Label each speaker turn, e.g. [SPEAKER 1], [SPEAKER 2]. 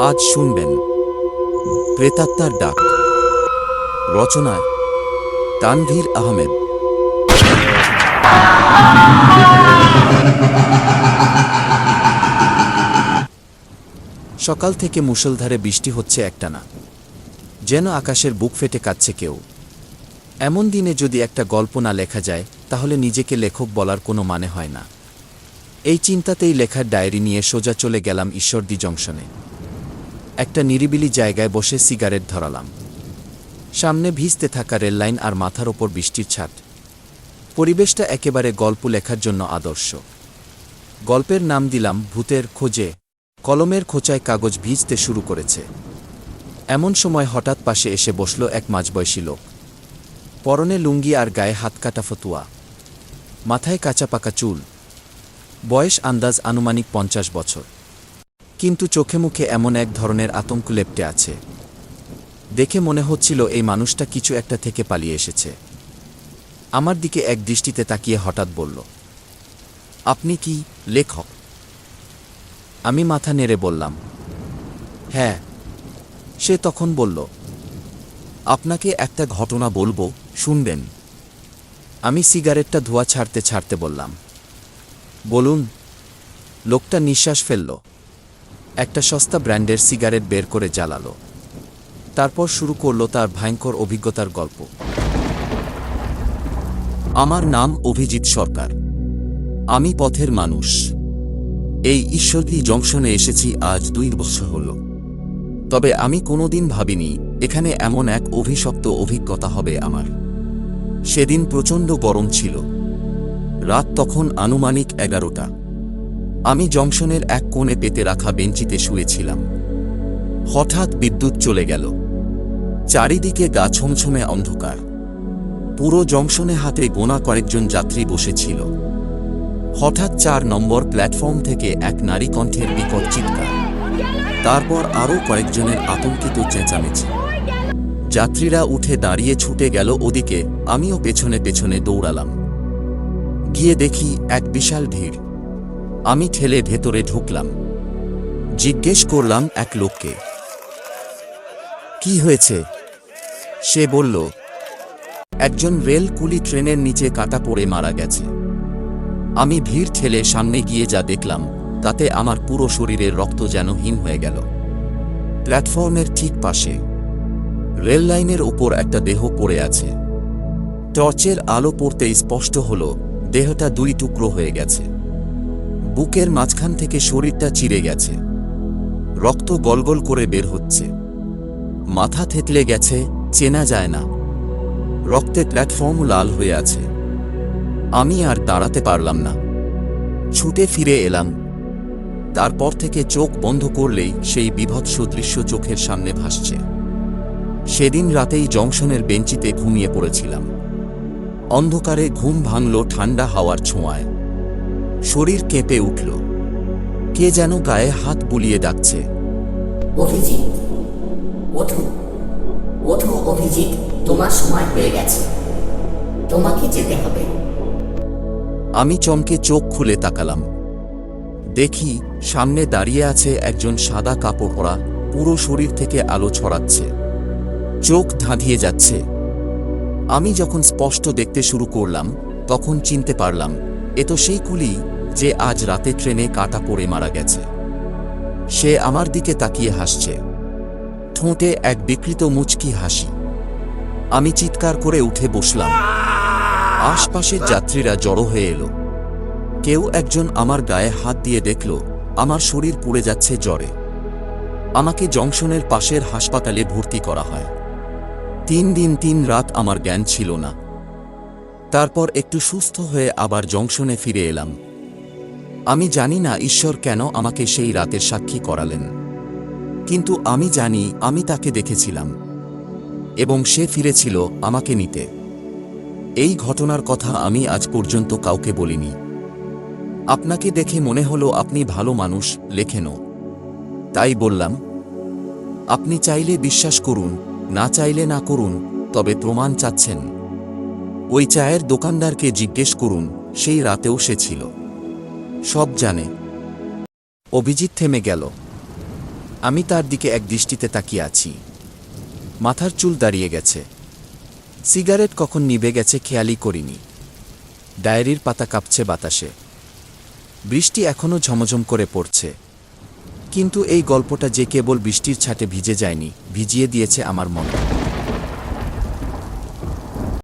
[SPEAKER 1] আজ শুনবেন প্রেতাত্মার ডাক। রচনায় তানভীর আহমেদ। সকাল থেকে মুষলধারে বৃষ্টি হচ্ছে একটানা। যেন আকাশের বুক ফেটে কাচ্ছে কেউ। এমন দিনে যদি একটা গল্প না লেখা যায়, তাহলে নিজেকে লেখক বলার কোনো মানে হয় না। এই চিন্তাতেই লেখার ডায়েরি নিয়ে সোজা চলে গেলাম ঈশ্বরদী জংশনে। একটা নিরিবিলি জায়গায় বসে সিগারেট ধরালাম। সামনে ভিজতে থাকা রেললাইন আর মাথার ওপর বৃষ্টির ছাট। পরিবেশটা একেবারে গল্প লেখার জন্য আদর্শ। গল্পের নাম দিলাম ভূতের খোঁজে, কলমের খোঁচায় কাগজ ভিজতে শুরু করেছে। এমন সময় হঠাৎ পাশে এসে বসল এক মাঝবয়সী লোক। পরনে লুঙ্গি আর গায়ে হাত কাটা ফতুয়া। মাথায় কাঁচা পাকা চুল। বয়স আন্দাজ আনুমানিক পঞ্চাশ বছর। কিন্তু চোখে মুখে এমন এক ধরনের আতঙ্ক লেপটে আছে। দেখে মনে হচ্ছিল এই মানুষটা কিছু একটা থেকে পালিয়ে এসেছে। আমার দিকে এক দৃষ্টিতে তাকিয়ে হঠাৎ বলল, আপনি কি লেখক? আমি মাথা নেড়ে বললাম হ্যাঁ। সে তখন বলল, আপনাকে একটা ঘটনা বলব, শুনবেন। আমি সিগারেটটা ধোয়া ছাড়তে ছাড়তে বললাম, বলুন। লোকটা নিঃশ্বাস ফেলল একটা সস্তা ব্র্যান্ডের সিগারেট বের করে জ্বালালো। তারপর শুরু করল তার ভয়ঙ্কর অভিজ্ঞতার গল্প। আমার নাম অভিজিৎ সরকার। আমি পথের মানুষ। এই ঈশ্বরদী জংশনে এসেছি আজ দুই বছর হল। তবে আমি কোনোদিন ভাবিনি, এখানে এমন এক অভিশপ্ত অভিজ্ঞতা হবে আমার। সেদিন প্রচণ্ড গরম ছিল। রাত তখন আনুমানিক এগারোটা। আমি জংশনের এক কোণে পেতে রাখা বেঞ্চিতে শুয়েছিলাম। হঠাৎ বিদ্যুৎ চলে গেল। চারিদিকে গা ছমছমে অন্ধকার। পুরো জংশনে হাতে গোনা কয়েকজন যাত্রী বসেছিল। হঠাৎ চার নম্বর প্ল্যাটফর্ম থেকে এক নারী কণ্ঠের বিকট চিৎকার। তারপর আরও কয়েকজনের আতঙ্কিত চেঁচামেচি। যাত্রীরা উঠে দাঁড়িয়ে ছুটে গেল ওদিকে, আমিও পেছনে পেছনে দৌড়ালাম। গিয়ে দেখি এক বিশাল ভিড়। আমি ঠেলে ভেতরে ঢুকলাম। জিজ্ঞেস করলাম এক লোককে। কি হয়েছে? সে বলল, একজন রেল কুলি ট্রেনের নিচে কাটা পড়ে মারা গেছে। আমি ভিড় ঠেলে সামনে গিয়ে যা দেখলাম, তাতে আমার পুরো শরীরের রক্ত যেন হীন হয়ে গেল। প্ল্যাটফর্মের ঠিক পাশে, রেল লাইনের ওপর একটা দেহ পড়ে আছে। টর্চের আলো পড়তে স্পষ্ট হল, দেহটা দুই টুকরো হয়ে গেছে। বুকের মাঝখান থেকে শরীরটা চিরে গেছে। রক্ত গলগল করে বের হচ্ছে। মাথা থেতলে গেছে, চেনা যায় না। রক্তে প্ল্যাটফর্ম লাল হয়ে আছে। আমি আর দাঁড়াতে পারলাম না। ছুটে ফিরে এলাম। তারপর থেকে চোখ বন্ধ করলেই সেই বিভৎস দৃশ্য চোখের সামনে ভাসছে। সেদিন রাতেই জংশনের বেঞ্চিতে ঘুমিয়ে পড়েছিলাম। অন্ধকারে ঘুম ভাঙল ঠান্ডা হাওয়ার ছোঁয়ায়। শরীর কেঁপে উঠল। কে যেন গায়ে হাত বুলিয়ে ডাকছে।
[SPEAKER 2] অভিজিৎ ওঠো। ওঠো অভিজিৎ তোমার সময় হয়ে গেছে। তোমাকে যেতে হবে।
[SPEAKER 1] আমি চমকে চোখ খুলে তাকালাম। দেখি সামনে দাঁড়িয়ে আছে একজন সাদা কাপড় পরা পুরো শরীর থেকে আলো ছড়াচ্ছে। চোখ ধাঁধিয়ে যাচ্ছে। আমি যখন স্পষ্ট দেখতে শুরু করলাম তখন চিনতে পারলাম এ তো সেই কুলি যে আজ রাতে ট্রেনে কাটা পড়ে মারা গেছে। সে আমার দিকে তাকিয়ে হাসছে। ঠোঁটে এক বিকৃত মুচকি হাসি। আমি চিৎকার করে উঠে বসলাম। আশপাশের যাত্রীরা জড়ো হয়ে এলো। কেউ একজন আমার গায়ে হাত দিয়ে দেখল, আমার শরীর পুড়ে যাচ্ছে জ্বরে। আমাকে জংশনের পাশের হাসপাতালে ভর্তি করা হয়। তিন দিন তিন রাত আমার জ্ঞান ছিল না। তারপর একটু সুস্থ হয়ে আবার জংশনে ফিরে এলাম। আমি জানি না ঈশ্বর কেন আমাকে সেই রাতের সাক্ষী করালেন। কিন্তু আমি জানি আমি তাকে দেখেছিলাম। এবং সে ফিরেছিল আমাকে নিতে। এই ঘটনার কথা আমি আজ পর্যন্ত কাউকে বলিনি। আপনাকে দেখে মনে হলো আপনি ভালো মানুষ লেখেনও তাই বললাম, আপনি চাইলে বিশ্বাস করুন, না চাইলে না করুন, তবে প্রমাণ চাচ্ছেন। ওই চায়ের দোকানদারকে জিজ্ঞেস করুন, সেই রাতেও সে ছিল। সব জানে। অভিজিৎ থেমে গেল। আমি তার দিকে এক দৃষ্টিতে তাকিয়ে আছি। মাথার চুল দাঁড়িয়ে গেছে। সিগারেট কখন নিভে গেছে খেয়ালই করিনি। ডায়েরির পাতা কাঁপছে বাতাসে। বৃষ্টি এখনও ঝমঝম করে পড়ছে। কিন্তু এই গল্পটা যে কেবল বৃষ্টির ছাটে ভিজে যায়নি, ভিজিয়ে দিয়েছে আমার মন।